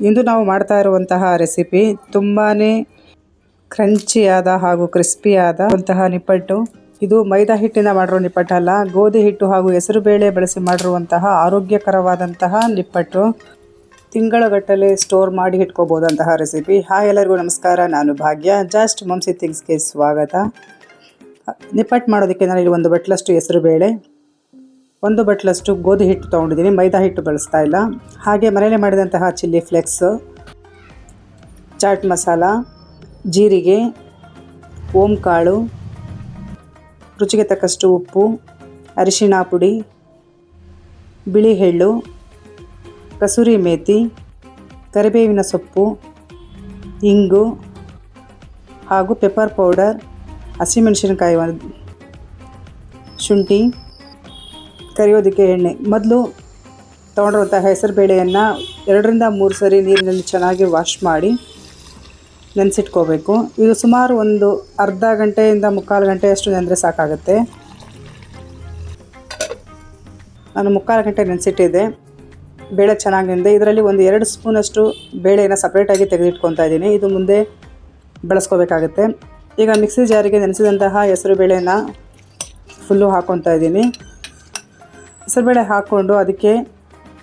ಇಂದು ನಾವು ಮಾಡ್ತಾ ಇರುವಂತಹ ರೆಸಿಪಿ ತುಂಬಾ ಕ್ರಂಚಿಯಾದ ಹಾಗೂ ಕ್ರಿಸ್ಪಿಯಾದ ಅಂತಹ ನಿಪ್ಪಟ್ಟು. ಇದು ಮೈದಾ ಹಿಟ್ಟಿನ ಮಾಡಿರೋ ನಿಪ್ಪಟ್ಟಲ್ಲ, ಗೋಧಿ ಹಿಟ್ಟು ಹಾಗೂ ಹೆಸರುಬೇಳೆ ಬಳಸಿ ಮಾಡಿರುವಂತಹ ಆರೋಗ್ಯಕರವಾದಂತಹ ನಿಪ್ಪಟ್ಟು. ತಿಂಗಳಗಟ್ಟಲೆ ಸ್ಟೋರ್ ಮಾಡಿ ಇಟ್ಕೋಬೋದಂತಹ ರೆಸಿಪಿ ಹಾಯ್ ಎಲ್ಲರಿಗೂ ನಮಸ್ಕಾರ. ನಾನು ಭಾಗ್ಯ. ಜಸ್ಟ್ ಮಮ್ಸಿ ಥಿಂಗ್ಸ್ಗೆ ಸ್ವಾಗತ. ನಿಪ್ಪಟ್ಟು ಮಾಡೋದಕ್ಕೆ ನಾನು ಇಲ್ಲಿ ಒಂದು ಬಟ್ಲಷ್ಟು ಹೆಸರುಬೇಳೆ ಒಂದು ಬಟ್ಲಷ್ಟು ಗೋಧಿ ಹಿಟ್ಟು ತೊಗೊಂಡಿದ್ದೀನಿ. ಮೈದಾ ಹಿಟ್ಟು ಬಳಸ್ತಾ ಇಲ್ಲ. ಹಾಗೆ ಮನೆಯಲ್ಲೇ ಮಾಡಿದಂತಹ ಚಿಲ್ಲಿ ಫ್ಲೆಕ್ಸ್, ಚಾಟ್ ಮಸಾಲ, ಜೀರಿಗೆ, ಓಂಕಾಳು, ರುಚಿಗೆ ತಕ್ಕಷ್ಟು ಉಪ್ಪು, ಅರಿಶಿಣ ಪುಡಿ, ಬಿಳಿ ಎಳ್ಳು, ಕಸೂರಿ ಮೇಥಿ ಕರಿಬೇವಿನ ಸೊಪ್ಪು, ಇಂಗು ಹಾಗೂ ಪೆಪ್ಪರ್ ಪೌಡರ್, ಹಸಿಮೆಣಸಿನಕಾಯಿ ಶುಂಠಿ ಕರಿಯೋದಕ್ಕೆ ಎಣ್ಣೆ. ಮೊದಲು ತೊಗೊಂಡಿರುವಂಥ ಹೆಸರು ಬೇಳೆಯನ್ನು ಎರಡರಿಂದ ಮೂರು ಸರಿ ನೀರಿನಲ್ಲಿ ಚೆನ್ನಾಗಿ ವಾಶ್ ಮಾಡಿ ನೆನೆಸಿಟ್ಕೋಬೇಕು. ಇದು ಸುಮಾರು ಒಂದು ಅರ್ಧ ಗಂಟೆಯಿಂದ ಮುಕ್ಕಾಲು ಗಂಟೆಯಷ್ಟು ನೆನೆದ್ರೆ ಸಾಕಾಗುತ್ತೆ. ನಾನು ಮುಕ್ಕಾಲು ಗಂಟೆ ನೆನೆಸಿಟ್ಟಿದ್ದೆ. ಬೇಳೆ ಚೆನ್ನಾಗಿ ನೆಂದೆ. ಇದರಲ್ಲಿ ಒಂದು ಎರಡು ಸ್ಪೂನಷ್ಟು ಬೇಳೆಯನ್ನು ಸಪ್ರೇಟಾಗಿ ತೆಗೆದಿಟ್ಕೊತಾ ಇದ್ದೀನಿ. ಇದು ಮುಂದೆ ಬಳಸ್ಕೋಬೇಕಾಗುತ್ತೆ. ಈಗ ಮಿಕ್ಸಿ ಜಾರಿಗೆ ನೆನೆಸಿದಂತಹ ಹೆಸರು ಬೇಳೆಯನ್ನು ಫುಲ್ಲು ಹಾಕ್ಕೊತಾ ಇದ್ದೀನಿ. ಹೆಸರುಬೇಳೆ ಹಾಕ್ಕೊಂಡು ಅದಕ್ಕೆ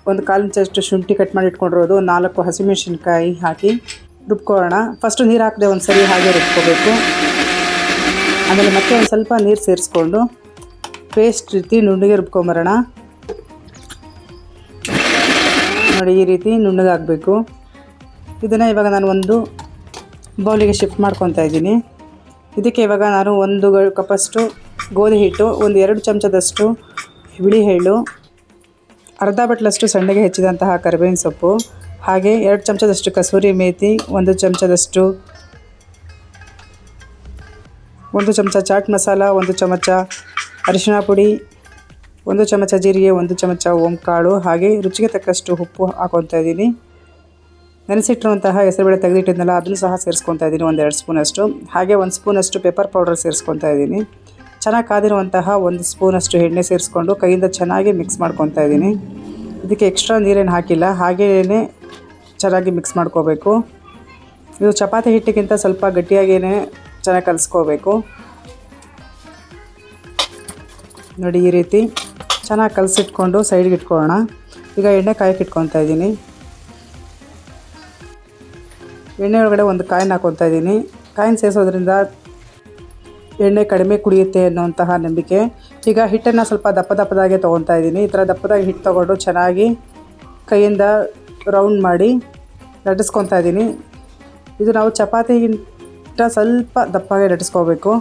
ಒಂದು ಕಾಲು ಇಂಚಷ್ಟು ಶುಂಠಿ ಕಟ್ ಮಾಡಿ ಇಟ್ಕೊಂಡಿರೋದು, ನಾಲ್ಕು ಹಸಿಮೆಣಸಿನ್ಕಾಯಿ ಹಾಕಿ ರುಬ್ಕೊಳ್ಳೋಣ. ಫಸ್ಟು ನೀರು ಹಾಕದೆ ಒಂದು ಸರಿ ಹಾಗೆ ರುಬ್ಕೋಬೇಕು. ಆಮೇಲೆ ಮತ್ತೆ ಒಂದು ಸ್ವಲ್ಪ ನೀರು ಸೇರಿಸ್ಕೊಂಡು ಪೇಸ್ಟ್ ರೀತಿ ನುಣ್ಣಗೆ ರುಬ್ಕೊಂಬರೋಣ. ನೋಡಿ, ಈ ರೀತಿ ನುಣ್ಣಗಾಗಬೇಕು. ಇದನ್ನು ಇವಾಗ ನಾನು ಒಂದು ಬೌಲಿಗೆ ಶಿಫ್ಟ್ ಮಾಡ್ಕೊತಾ ಇದ್ದೀನಿ. ಇದಕ್ಕೆ ಇವಾಗ ನಾನು ಒಂದು ಕಪ್ಪಷ್ಟು ಗೋಧಿ ಹಿಟ್ಟು, ಒಂದು ಎರಡು ಚಮಚದಷ್ಟು ಬಿಳಿ ಎಳ್ಳು, ಅರ್ಧ ಬಟ್ಲಷ್ಟು ಸಣ್ಣಗೆ ಹೆಚ್ಚಿದಂತಹ ಕರಿಬೇವಿನ ಸೊಪ್ಪು, ಹಾಗೆ ಎರಡು ಚಮಚದಷ್ಟು ಕಸೂರಿ ಮೇಥಿ ಒಂದು ಚಮಚದಷ್ಟು ಒಂದು ಚಮಚ ಚಾಟ್ ಮಸಾಲ, ಒಂದು ಚಮಚ ಅರಿಶಿಣ ಪುಡಿ, ಒಂದು ಚಮಚ ಜೀರಿಗೆ, ಒಂದು ಚಮಚ ಓಂಕಾಳು, ಹಾಗೆ ರುಚಿಗೆ ತಕ್ಕಷ್ಟು ಉಪ್ಪು ಹಾಕೊತಾ ಇದ್ದೀನಿ. ನೆನೆಸಿಟ್ಟಿರುವಂತಹ ಹೆಸರುಬೇಳೆ ತೆಗೆದಿಟ್ಟಿದ್ನಲ್ಲ, ಅದನ್ನು ಸಹ ಸೇರಿಸ್ಕೊತಾ ಇದ್ದೀನಿ ಒಂದು ಎರಡು ಸ್ಪೂನಷ್ಟು. ಹಾಗೆ ಒಂದು ಸ್ಪೂನಷ್ಟು ಪೆಪ್ಪರ್ ಪೌಡರ್ ಸೇರಿಸ್ಕೊತಾ ಇದ್ದೀನಿ. ಚೆನ್ನಾಗಿ ಕಾದಿರುವಂತಹ ಒಂದು ಸ್ಪೂನಷ್ಟು ಎಣ್ಣೆ ಸೇರಿಸ್ಕೊಂಡು ಕೈಯಿಂದ ಚೆನ್ನಾಗಿ ಮಿಕ್ಸ್ ಮಾಡ್ಕೊತಾ ಇದ್ದೀನಿ. ಇದಕ್ಕೆ ಎಕ್ಸ್ಟ್ರಾ ನೀರೇನು ಹಾಕಿಲ್ಲ ಹಾಗೆಯೇ ಚೆನ್ನಾಗಿ ಮಿಕ್ಸ್ ಮಾಡ್ಕೋಬೇಕು. ಇದು ಚಪಾತಿ ಹಿಟ್ಟಿಗಿಂತ ಸ್ವಲ್ಪ ಗಟ್ಟಿಯಾಗೇ ಚೆನ್ನಾಗಿ ಕಲಿಸ್ಕೋಬೇಕು. ನೋಡಿ ಈ ರೀತಿ ಚೆನ್ನಾಗಿ ಕಲಸಿಟ್ಕೊಂಡು ಸೈಡ್ಗೆ ಇಟ್ಕೊಳ್ಳೋಣ. ಈಗ ಎಣ್ಣೆ ಕಾಯಕ್ಕೆ ಇಟ್ಕೊತಾ ಇದ್ದೀನಿ. ಎಣ್ಣೆ ಒಳಗಡೆ ಒಂದು ಕಾಯಿನ ಹಾಕ್ಕೊತಾ ಇದ್ದೀನಿ. ಕಾಯಿನ ಸೇರಿಸೋದ್ರಿಂದ ಎಣ್ಣೆ ಕಡಿಮೆ ಕುಡಿಯುತ್ತೆ ಅನ್ನುವಂತಹ ನಂಬಿಕೆ. ಈಗ ಹಿಟ್ಟನ್ನು ಸ್ವಲ್ಪ ದಪ್ಪ ದಪ್ಪದಾಗೆ ತೊಗೊತಾ ಇದ್ದೀನಿ. ಈ ಥರ ದಪ್ಪದಾಗಿ ಹಿಟ್ಟು ತೊಗೊಂಡು ಚೆನ್ನಾಗಿ ಕೈಯಿಂದ ರೌಂಡ್ ಮಾಡಿ ಲಟ್ಟಿಸ್ಕೊತಾ ಇದ್ದೀನಿ. ಇದು ನಾವು ಚಪಾತಿಗಿಂತ ಸ್ವಲ್ಪ ದಪ್ಪಾಗೆ ಲಟ್ಟಿಸ್ಕೋಬೇಕು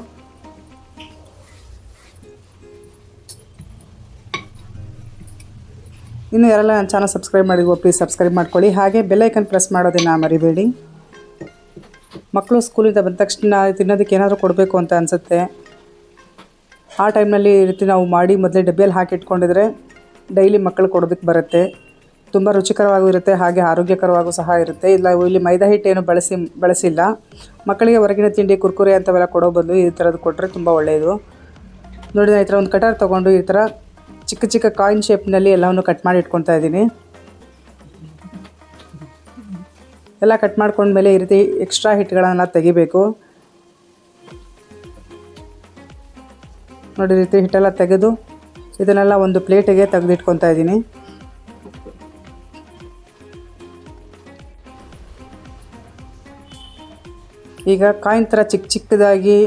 ಇನ್ನು ಯಾರೆಲ್ಲ ನನ್ನ ಚಾನಲ್ ಸಬ್ಸ್ಕ್ರೈಬ್ ಮಾಡಿ ಪ್ಲೀಸ್ ಸಬ್ಸ್ಕ್ರೈಬ್ ಮಾಡ್ಕೊಳ್ಳಿ. ಹಾಗೆ ಬೆಲ್ಲೈಕನ್ ಪ್ರೆಸ್ ಮಾಡೋದನ್ನು ಮರಿಬೇಡಿ. ಮಕ್ಕಳು ಸ್ಕೂಲಿಂದ ಬಂದ ತಕ್ಷಣ ತಿನ್ನೋದಕ್ಕೆ ಏನಾದರೂ ಕೊಡಬೇಕು ಅಂತ ಅನಿಸುತ್ತೆ. ಆ ಟೈಮ್ನಲ್ಲಿ ಈ ರೀತಿ ನಾವು ಮಾಡಿ ಮೊದಲೇ ಡಬ್ಬಿಯಲ್ಲಿ ಹಾಕಿ ಇಟ್ಕೊಂಡಿದ್ರೆ ಡೈಲಿ ಮಕ್ಕಳು ಕೊಡೋದಕ್ಕೆ ಬರುತ್ತೆ. ತುಂಬ ರುಚಿಕರವಾಗೂ ಇರುತ್ತೆ ಹಾಗೆ ಆರೋಗ್ಯಕರವಾಗೂ ಸಹ ಇರುತ್ತೆ. ಇಲ್ಲ, ಇಲ್ಲಿ ಮೈದಾ ಹಿಟ್ಟೇನು ಬಳಸಿ, ಬಳಸಿಲ್ಲ. ಮಕ್ಕಳಿಗೆ ಹೊರಗಿನ ತಿಂಡಿ, ಕುರ್ಕುರೆ ಅಂಥವೆಲ್ಲ ಕೊಡೋ ಬದಲು ಈ ಥರದ್ದು ಕೊಟ್ಟರೆ ತುಂಬ ಒಳ್ಳೆಯದು ನೋಡಿ ಈ ಥರ ಒಂದು ಕಟಾರ್ ತೊಗೊಂಡು ಈ ಥರ ಚಿಕ್ಕ ಚಿಕ್ಕ ಕಾಯಿನ್ ಶೇಪ್ನಲ್ಲಿ ಎಲ್ಲವನ್ನು ಕಟ್ ಮಾಡಿ ಇಟ್ಕೊತಾ ಇದ್ದೀನಿ. ಎಲ್ಲ ಕಟ್ ಮಾಡ್ಕೊಂಡ್ಮೇಲೆ ಈ ರೀತಿ ಎಕ್ಸ್ಟ್ರಾ ಹಿಟ್ಟುಗಳನ್ನು ತೆಗಿಬೇಕು. ನೋಡಿ ರೀತಿ ಹಿಟ್ಟೆಲ್ಲ ತೆಗೆದು ಇದನ್ನೆಲ್ಲ ಒಂದು ಪ್ಲೇಟಿಗೆ ತೆಗೆದಿಟ್ಕೊತಾ ಇದ್ದೀನಿ. ಈಗ ಕಾಯಿನ ಥರ ಚಿಕ್ಕ ಚಿಕ್ಕದಾಗಿ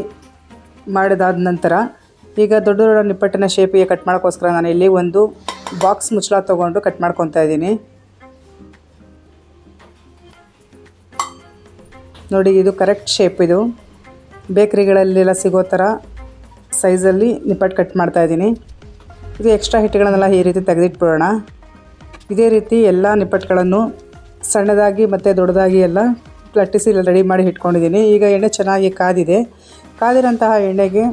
ಮಾಡಿದಾದ ನಂತರ ಈಗ ದೊಡ್ಡ ದೊಡ್ಡ ನಿಪ್ಪಟ್ಟಿನ ಶೇಪಿಗೆ ಕಟ್ ಮಾಡೋಕ್ಕೋಸ್ಕರ ನಾನು ಇಲ್ಲಿ ಒಂದು ಬಾಕ್ಸ್ ಮುಚ್ಚಳ ತೊಗೊಂಡು ಕಟ್ ಮಾಡ್ಕೊತಾ ಇದ್ದೀನಿ. ನೋಡಿ, ಇದು ಕರೆಕ್ಟ್ ಶೇಪ್ ಇದು. ಬೇಕ್ರಿಗಳಲ್ಲೆಲ್ಲ ಸಿಗೋ ಥರ ಸೈಜಲ್ಲಿ ನಿಪ್ಪಟ್ಟು ಕಟ್ ಮಾಡ್ತಾಯಿದ್ದೀನಿ ಇದು ಎಕ್ಸ್ಟ್ರಾ ಹಿಟ್ಟುಗಳನ್ನೆಲ್ಲ ಈ ರೀತಿ ತೆಗೆದಿಟ್ಬಿಡೋಣ. ಇದೇ ರೀತಿ ಎಲ್ಲ ನಿಪ್ಪಟ್ಟುಗಳನ್ನು ಸಣ್ಣದಾಗಿ ಮತ್ತು ದೊಡ್ಡದಾಗಿ ಎಲ್ಲ ಲಟ್ಟಿಸಿ ರೆಡಿ ಮಾಡಿ ಇಟ್ಕೊಂಡಿದ್ದೀನಿ. ಈಗ ಎಣ್ಣೆ ಚೆನ್ನಾಗಿ ಕಾದಿದೆ. ಕಾದಿರೋಂತಹ ಎಣ್ಣೆಗೆ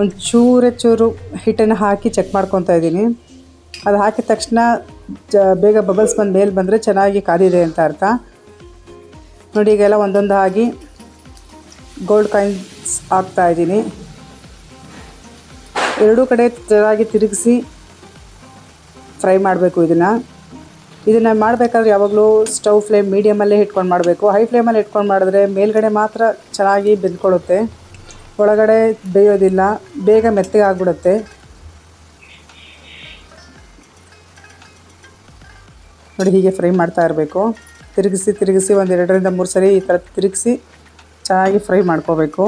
ಒಂದು ಚೂರೇ ಚೂರು ಹಿಟ್ಟನ್ನು ಹಾಕಿ ಚೆಕ್ ಮಾಡ್ಕೊತಾ ಇದ್ದೀನಿ. ಅದು ಹಾಕಿದ ತಕ್ಷಣ ಜ, ಬೇಗ ಬಬಲ್ಸ್ ಬಂದು ಮೇಲೆ ಬಂದರೆ ಚೆನ್ನಾಗಿ ಕಾದಿದೆ ಅಂತ ಅರ್ಥ. ನೋಡಿ ಈಗೆಲ್ಲ ಒಂದೊಂದು ಆಗಿ ಗೋಲ್ಡ್ ಕಾಯಿನ್ಸ್ ಹಾಕ್ತಾ ಇದ್ದೀನಿ. ಎರಡೂ ಕಡೆ ಚೆನ್ನಾಗಿ ತಿರುಗಿಸಿ ಫ್ರೈ ಮಾಡಬೇಕು ಇದನ್ನು. ಇದನ್ನು ಮಾಡಬೇಕಾದ್ರೆ ಯಾವಾಗಲೂ ಸ್ಟವ್ ಫ್ಲೇಮ್ ಮೀಡಿಯಮಲ್ಲೇ ಇಟ್ಕೊಂಡು ಮಾಡಬೇಕು. ಹೈ ಫ್ಲೇಮಲ್ಲಿ ಇಟ್ಕೊಂಡು ಮಾಡಿದ್ರೆ ಮೇಲ್ಗಡೆ ಮಾತ್ರ ಚೆನ್ನಾಗಿ ಬೆಂದ್ಕೊಳ್ಳುತ್ತೆ. ಒಳಗಡೆ ಬೇಯೋದಿಲ್ಲ. ಬೇಗ ಮೆತ್ತಗೆ ಆಗಿಬಿಡುತ್ತೆ. ನೋಡಿ ಹೀಗೆ ಫ್ರೈ ಮಾಡ್ತಾ ಇರಬೇಕು. ತಿರುಗಿಸಿ ತಿರುಗಿಸಿ ಒಂದು ಎರಡರಿಂದ ಮೂರು ಸರಿ ಈ ಥರ ತಿರುಗಿಸಿ ಚೆನ್ನಾಗಿ ಫ್ರೈ ಮಾಡ್ಕೋಬೇಕು.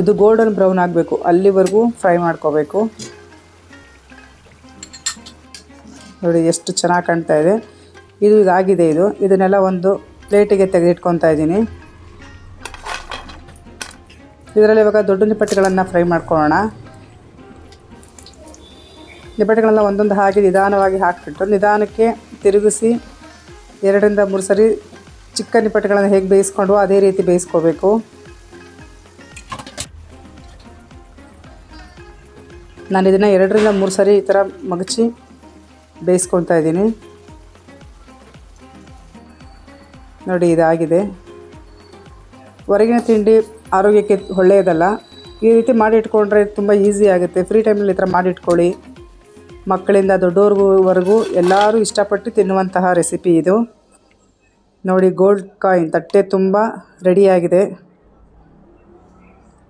ಇದು ಗೋಲ್ಡನ್ ಬ್ರೌನ್ ಆಗಬೇಕು. ಅಲ್ಲಿವರೆಗೂ ಫ್ರೈ ಮಾಡ್ಕೋಬೇಕು. ನೋಡಿ, ಎಷ್ಟು ಚೆನ್ನಾಗಿ ಕಾಣ್ತಾ ಇದೆ. ಇದು ಇದಾಗಿದೆ ಇದು. ಇದನ್ನೆಲ್ಲ ಒಂದು ಪ್ಲೇಟಿಗೆ ತೆಗೆದಿಟ್ಕೊತಾ ಇದ್ದೀನಿ. ಇದರಲ್ಲಿ ಇವಾಗ ದೊಡ್ಡ ನಿಪ್ಪಟ್ಟುಗಳನ್ನು ಫ್ರೈ ಮಾಡ್ಕೊಳ್ಳೋಣ. ನಿಪ್ಪಟ್ಟುಗಳನ್ನ ಒಂದೊಂದು ಹಾಕಿ ನಿಧಾನವಾಗಿ ಹಾಕಿಬಿಟ್ಟು ನಿಧಾನಕ್ಕೆ ತಿರುಗಿಸಿ ಎರಡರಿಂದ ಮೂರು ಸರಿ ಚಿಕ್ಕ ನಿಪ್ಪಟ್ಟುಗಳನ್ನು ಹೇಗೆ ಬೇಯಿಸ್ಕೊಂಡು ಅದೇ ರೀತಿ ಬೇಯಿಸ್ಕೋಬೇಕು. ನಾನು ಇದನ್ನು ಎರಡರಿಂದ ಮೂರು ಸರಿ ಈ ಥರ ಮಗಚಿ ಬೇಯಿಸ್ಕೊತಾ ಇದ್ದೀನಿ. ನೋಡಿ, ಇದಾಗಿದೆ. ಹೊರಗಿನ ತಿಂಡಿ ಆರೋಗ್ಯಕ್ಕೆ ಒಳ್ಳೆಯದಲ್ಲ. ಈ ರೀತಿ ಮಾಡಿಟ್ಕೊಂಡ್ರೆ ತುಂಬ ಈಸಿ ಆಗುತ್ತೆ. ಫ್ರೀ ಟೈಮಲ್ಲಿ ಈ ಥರ ಮಾಡಿಟ್ಕೊಳ್ಳಿ ಮಕ್ಕಳಿಂದ ದೊಡ್ಡವ್ರಿಗೂ, ಎಲ್ಲರೂ ಇಷ್ಟಪಟ್ಟು ತಿನ್ನುವಂತಹ ರೆಸಿಪಿ ಇದು. ನೋಡಿ, ಗೋಲ್ಡ್ ಕಾಯಿನ್, ತಟ್ಟೆ ತುಂಬ ರೆಡಿಯಾಗಿದೆ.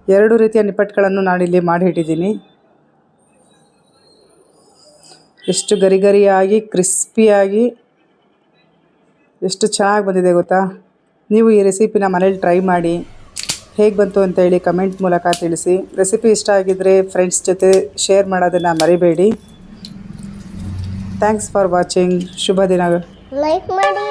ಎರಡು ರೀತಿಯ ನಿಪ್ಪಟ್ಟುಗಳನ್ನು ನಾನಿಲ್ಲಿ ಮಾಡಿ ಇಟ್ಟಿದ್ದೀನಿ ಎಷ್ಟು ಗರಿ ಗರಿಯಾಗಿ ಕ್ರಿಸ್ಪಿಯಾಗಿ, ಎಷ್ಟು ಚೆನ್ನಾಗಿ ಬಂದಿದೆ ಗೊತ್ತಾ? ನೀವು ಈ ರೆಸಿಪಿನ ಮನೇಲಿ ಟ್ರೈ ಮಾಡಿ. ಹೇಗೆ ಬಂತು ಅಂತ ಹೇಳಿ ಕಮೆಂಟ್ ಮೂಲಕ ತಿಳಿಸಿ. ರೆಸಿಪಿ ಇಷ್ಟ ಆಗಿದ್ದರೆ ಫ್ರೆಂಡ್ಸ್ ಜೊತೆ ಶೇರ್ ಮಾಡೋದನ್ನು ಮರಿಬೇಡಿ. ಥ್ಯಾಂಕ್ಸ್ ಫಾರ್ ವಾಚಿಂಗ್ ಶುಭ ದಿನಗಳು. ಲೈಕ್ ಮಾಡಿ.